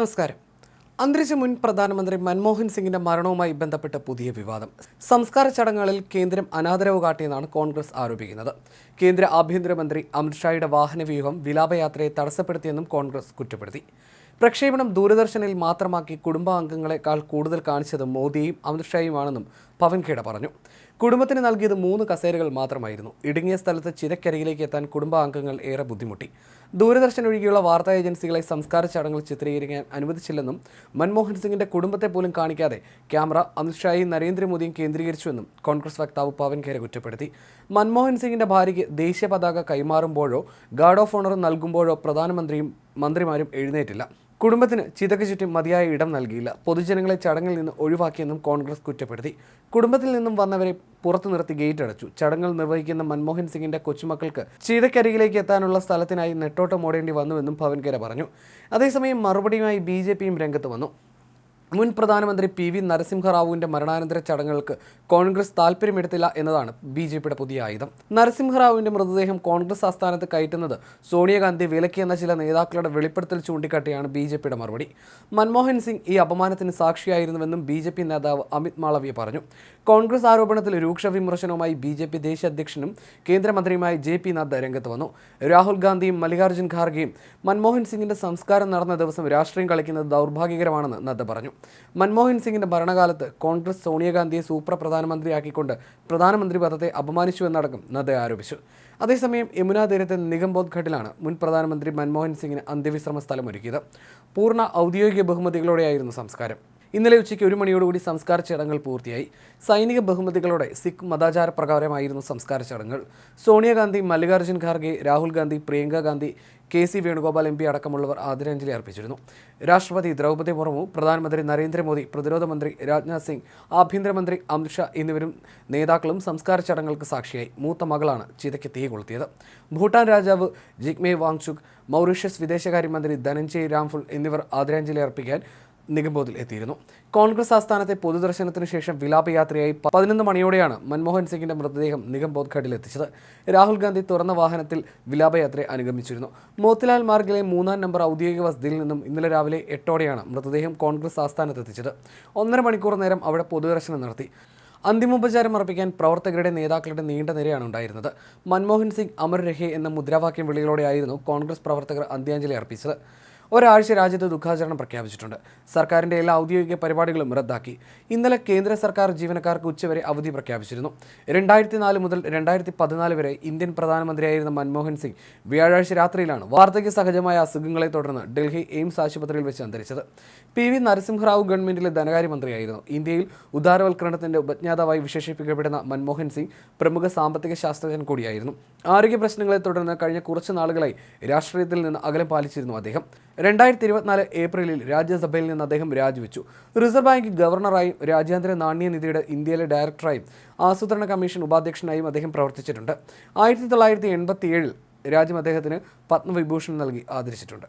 നമസ്കാരം. അന്തരിച്ച മുൻ പ്രധാനമന്ത്രി മൻമോഹൻ സിംഗിന്റെ മരണവുമായി ബന്ധപ്പെട്ട പുതിയ വിവാദം. സംസ്കാര ചടങ്ങുകളിൽ കേന്ദ്രം അനാദരവ് കാട്ടിയെന്നാണ് കോൺഗ്രസ് ആരോപിക്കുന്നത്. കേന്ദ്ര ആഭ്യന്തരമന്ത്രി അമിത്ഷായുടെ വാഹനവ്യൂഹം വിലാപയാത്രയെ തടസ്സപ്പെടുത്തിയെന്നും കോൺഗ്രസ് കുറ്റപ്പെടുത്തി. പ്രക്ഷേപണം ദൂരദർശനിൽ മാത്രമാക്കി കുടുംബാംഗങ്ങളെക്കാൾ കൂടുതൽ കാണിച്ചത് മോദിയും അമിത്ഷായുമാണെന്നും പവൻഖേഡ പറഞ്ഞു. കുടുംബത്തിന് നൽകിയത് മൂന്ന് കസേരകൾ മാത്രമായിരുന്നു. ഇടുങ്ങിയ സ്ഥലത്ത് ചിരക്കരയിലേക്ക് എത്താൻ കുടുംബാംഗങ്ങൾ ഏറെ ബുദ്ധിമുട്ടി. ദൂരദർശൻ ഒഴികെയുള്ള വാർത്താ ഏജൻസികളെ സംസ്കാര ചടങ്ങുകൾ ചിത്രീകരിക്കാൻ അനുവദിച്ചില്ലെന്നും മൻമോഹൻ സിംഗിന്റെ കുടുംബത്തെ പോലും കാണിക്കാതെ ക്യാമറ അമിത്ഷായും നരേന്ദ്രമോദിയും കേന്ദ്രീകരിച്ചുവെന്നും കോൺഗ്രസ് വക്താവ് പവൻ ഖേര കുറ്റപ്പെടുത്തി. മൻമോഹൻ സിംഗിന്റെ ഭാര്യയ്ക്ക് ദേശീയ പതാക കൈമാറുമ്പോഴോ ഗാർഡ് ഓഫ് ഓണർ നൽകുമ്പോഴോ പ്രധാനമന്ത്രിയും മന്ത്രിമാരും എഴുന്നേറ്റില്ല. കുടുംബത്തിന് ചിതക്ക് ചുറ്റും മതിയായ ഇടം നൽകിയില്ല. പൊതുജനങ്ങളെ ചടങ്ങിൽ നിന്ന് ഒഴിവാക്കിയെന്നും കോൺഗ്രസ് കുറ്റപ്പെടുത്തി. കുടുംബത്തിൽ നിന്നും വന്നവരെ പുറത്തു നിർത്തി ഗേറ്റ് അടച്ചു. ചടങ്ങുകൾ നിർവഹിക്കുന്ന മൻമോഹൻ സിംഗിന്റെ കൊച്ചുമക്കൾക്ക് ചീതക്കരികിലേക്ക് എത്താനുള്ള സ്ഥലത്തിനായി നെട്ടോട്ടം ഓടേണ്ടി വന്നുവെന്നും ഭവൻകര പറഞ്ഞു. അതേസമയം മറുപടിയുമായി ബി രംഗത്ത് വന്നു. മുൻ പ്രധാനമന്ത്രി പി വി നരസിംഹറാവുവിന്റെ മരണാനന്തര ചടങ്ങുകൾക്ക് കോൺഗ്രസ് താല്പര്യമെടുത്തില്ല എന്നതാണ് ബി ജെ പിയുടെ പുതിയ ആയുധം. നരസിംഹറാവുവിന്റെ മൃതദേഹം കോൺഗ്രസ് ആസ്ഥാനത്ത് കയറ്റുന്നത് സോണിയാഗാന്ധി വിലക്കിയെന്ന ചില നേതാക്കളുടെ വെളിപ്പെടുത്തൽ ചൂണ്ടിക്കാട്ടിയാണ് ബി ജെ പിയുടെ മറുപടി. മൻമോഹൻ സിംഗ് ഈ അപമാനത്തിന് സാക്ഷിയായിരുന്നുവെന്നും ബി ജെ പി നേതാവ് അമിത് മാളവ്യ പറഞ്ഞു. കോൺഗ്രസ് ആരോപണത്തിൽ രൂക്ഷ വിമർശനവുമായി ബി ജെ പി ദേശീയ അധ്യക്ഷനും കേന്ദ്രമന്ത്രിയുമായ ജെ പി നദ്ദ രംഗത്ത് വന്നു. രാഹുൽ ഗാന്ധിയും മല്ലികാർജുൻ ഖാർഗെയും മൻമോഹൻ സിംഗിന്റെ സംസ്കാരം നടന്ന ദിവസം രാഷ്ട്രീയം കളിക്കുന്നത് ദൗർഭാഗ്യകരമാണെന്ന് നദ്ദ പറഞ്ഞു. മൻമോഹൻ സിംഗിന്റെ ഭരണകാലത്ത് കോൺഗ്രസ് സോണിയാഗാന്ധിയെ സൂപ്ര പ്രധാനമന്ത്രിയാക്കിക്കൊണ്ട് പ്രധാനമന്ത്രി പദത്തെ അപമാനിച്ചു എന്നടക്കം നദ്ദ ആരോപിച്ചു. അതേസമയം യമുനാ തീരത്തെ നിഗംബോധ് ഘട്ടിലാണ് മുൻ പ്രധാനമന്ത്രി മൻമോഹൻ സിംഗിന് അന്ത്യവിശ്രമ സ്ഥലമൊരുക്കിയത്. പൂർണ ഔദ്യോഗിക ബഹുമതികളോടെയായിരുന്നു സംസ്കാരം. ഇന്നലെ ഉച്ചയ്ക്ക് ഒരു മണിയോടുകൂടി സംസ്കാര ചടങ്ങുകൾ പൂർത്തിയായി. സൈനിക ബഹുമതികളോടെ സിഖ് മതാചാര പ്രകാരമായിരുന്നു സംസ്കാര ചടങ്ങുകൾ. Sonia Gandhi Mallikarjun Kharge Rahul Gandhi Priyanka Gandhi K C Venugopal M P അടക്കമുള്ളവർ ആദരാഞ്ജലി അർപ്പിച്ചിരുന്നു. രാഷ്ട്രപതി ദ്രൗപദി മുർമു പ്രധാനമന്ത്രി നരേന്ദ്രമോദി പ്രതിരോധ മന്ത്രി രാജ്നാഥ് സിംഗ് ആഭ്യന്തരമന്ത്രി അമിത്ഷാ എന്നിവരും നേതാക്കളും സംസ്കാര ചടങ്ങുകൾക്ക് സാക്ഷിയായി. മൂത്ത മകളാണ് ചിതയ്ക്ക് തീ കൊളുത്തിയത്. ഭൂട്ടാൻ രാജാവ് ജിഗ്മേ വാങ്ചുക് മൗറീഷ്യസ് വിദേശകാര്യമന്ത്രി ധനഞ്ജയ് രാംഫുൾ എന്നിവർ ആദരാഞ്ജലി അർപ്പിക്കാൻ നിഗംബോധിൽ എത്തിയിരുന്നു. കോൺഗ്രസ് ആസ്ഥാനത്തെ പൊതുദർശനത്തിന് ശേഷം വിലാപയാത്രയായി പതിനൊന്ന് മണിയോടെയാണ് മൻമോഹൻ സിംഗിന്റെ മൃതദേഹം നിഗംബോധ് ഘട്ടിൽ എത്തിച്ചത് രാഹുൽ ഗാന്ധി തുറന്ന വാഹനത്തിൽ വിലാപയാത്രയെ അനുഗമിച്ചിരുന്നു. മോത്തിലാൽ മാർഗിലെ മൂന്നാം നമ്പർ ഔദ്യോഗിക വസതിയിൽ നിന്നും ഇന്നലെ രാവിലെ എട്ടോടെയാണ് മൃതദേഹം കോൺഗ്രസ് ആസ്ഥാനത്ത് എത്തിച്ചത്. ഒന്നര മണിക്കൂർ നേരം അവിടെ പൊതുദർശനം നടത്തി. അന്തിമോപചാരം അർപ്പിക്കാൻ പ്രവർത്തകരുടെ നേതാക്കളുടെ നീണ്ട നിരയാണ് ഉണ്ടായിരുന്നത്. മൻമോഹൻ സിംഗ് അമർ രഹേ എന്ന മുദ്രാവാക്യം വിളികളോടെയായിരുന്നു കോൺഗ്രസ് പ്രവർത്തകർ അന്ത്യാഞ്ജലി അർപ്പിച്ചത്. ഒരാഴ്ച രാജ്യത്ത് ദുഃഖാചരണം പ്രഖ്യാപിച്ചിട്ടുണ്ട്. സർക്കാരിന്റെ എല്ലാ ഔദ്യോഗിക പരിപാടികളും റദ്ദാക്കി. ഇന്നലെ കേന്ദ്ര സർക്കാർ ജീവനക്കാർക്ക് ഉച്ചവരെ അവധി പ്രഖ്യാപിച്ചിരുന്നു. രണ്ടായിരത്തി നാല് മുതൽ രണ്ടായിരത്തി പതിനാല് വരെ ഇന്ത്യൻ പ്രധാനമന്ത്രിയായിരുന്ന മൻമോഹൻ സിംഗ് വ്യാഴാഴ്ച രാത്രിയിലാണ് വാർദ്ധക്യ സഹജമായ അസുഖങ്ങളെ തുടർന്ന് ഡൽഹി എയിംസ് ആശുപത്രിയിൽ വെച്ച് അന്തരിച്ചത്. പി വി നരസിംഹറാവു ഗവൺമെന്റിലെ ധനകാര്യമന്ത്രിയായിരുന്നു. ഇന്ത്യയിൽ ഉദാരവൽക്കരണത്തിന്റെ ഉപജ്ഞാതാവായി വിശേഷിപ്പിക്കപ്പെടുന്ന മൻമോഹൻ സിംഗ് പ്രമുഖ സാമ്പത്തിക ശാസ്ത്രജ്ഞൻ കൂടിയായിരുന്നു. ആരോഗ്യ പ്രശ്നങ്ങളെ തുടർന്ന് കഴിഞ്ഞ കുറച്ച് നാളുകളായി രാഷ്ട്രീയത്തിൽ നിന്ന് അകലം പാലിച്ചിരുന്നു അദ്ദേഹം. രണ്ടായിരത്തി ഇരുപത്തിനാല് ഏപ്രിലിൽ രാജ്യസഭയിൽ നിന്ന് അദ്ദേഹം രാജിവെച്ചു. റിസർവ് ബാങ്ക് ഗവർണറായും രാജ്യാന്തര നാണ്യനിധിയുടെ ഇന്ത്യയിലെ ഡയറക്ടറായും ആസൂത്രണ കമ്മീഷൻ ഉപാധ്യക്ഷനായും അദ്ദേഹം പ്രവർത്തിച്ചിട്ടുണ്ട്. ആയിരത്തി തൊള്ളായിരത്തി എൺപത്തി ഏഴിൽ രാജ്യം അദ്ദേഹത്തിന് പത്മവിഭൂഷൺ നൽകി ആദരിച്ചിട്ടുണ്ട്.